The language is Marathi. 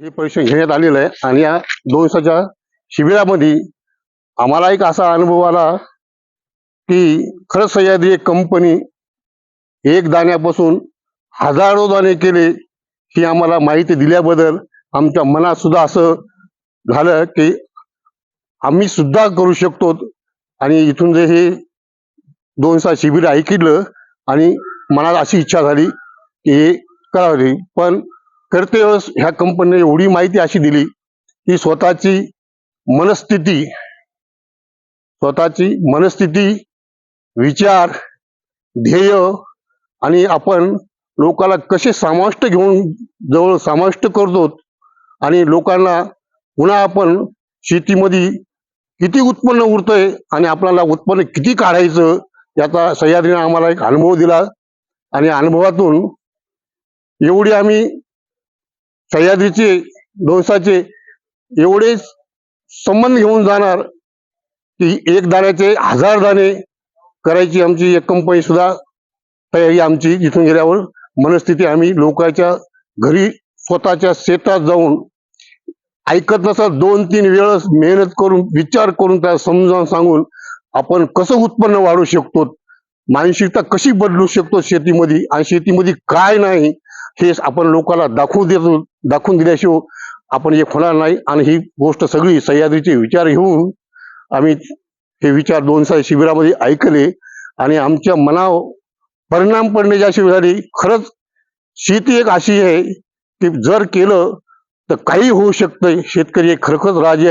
हे परीक्षण घेण्यात आलेलं आहे. आणि या दोन दिवसाच्या शिबिरामध्ये आम्हाला एक असा अनुभव आला की खरंच सह्याद्री एक कंपनी एक दाण्यापासून हजारो दाणे केले ही आम्हाला माहिती दिल्याबद्दल आमच्या मनात सुद्धा असं झालं की आम्ही सुद्धा करू शकतो. आणि इथून जे हे दोन दिवसात शिबिर ऐकलं आणि मनात अशी इच्छा झाली की हे करावे पण करते ह्या कंपनीने एवढी माहिती अशी दिली की स्वतःची मनस्थिती स्वतःची मनस्थिती विचार ध्येय आणि आपण लोकांना कसे समाविष्ट घेऊन जवळ समाविष्ट करतो आणि लोकांना पुन्हा आपण शेतीमध्ये किती उत्पन्न उरतंय आणि आपल्याला उत्पन्न किती काढायचं याचा सह्याद्रीने आम्हाला एक अनुभव दिला. आणि अनुभवातून एवढी आम्ही सह्याद्रीचे दोसाचे एवढे संबंध घेऊन जाणार की एक दाण्याचे हजार दाणे करायची आमची एक कंपनी सुद्धा तयारी आमची इथून गेल्यावर मनस्थिती आम्ही लोकांच्या घरी स्वतःच्या शेतात जाऊन ऐकत नसत दोन तीन वेळेस मेहनत करून विचार करून त्या समजावून सांगून आपण कसं उत्पन्न वाढवू शकतो? मानसिकता कशी बदलू शकतो शेतीमध्ये? आणि शेतीमध्ये काय नाही? हे आपण लोकांना दाखवून देतो दाखवून दिल्याशिवाय आपण हे होणार नाही. आणि ही गोष्ट सगळी सह्याद्रीचे विचार घेऊन आम्ही हे विचार दोन साल शिबिरामध्ये ऐकले. आणि आमच्या मनावर परिणाम पडण्याच्या अशी झाली खरंच शेती एक अशी आहे की जर केलं तर काही होऊ शकतं शेतकरी एक खरखच राजे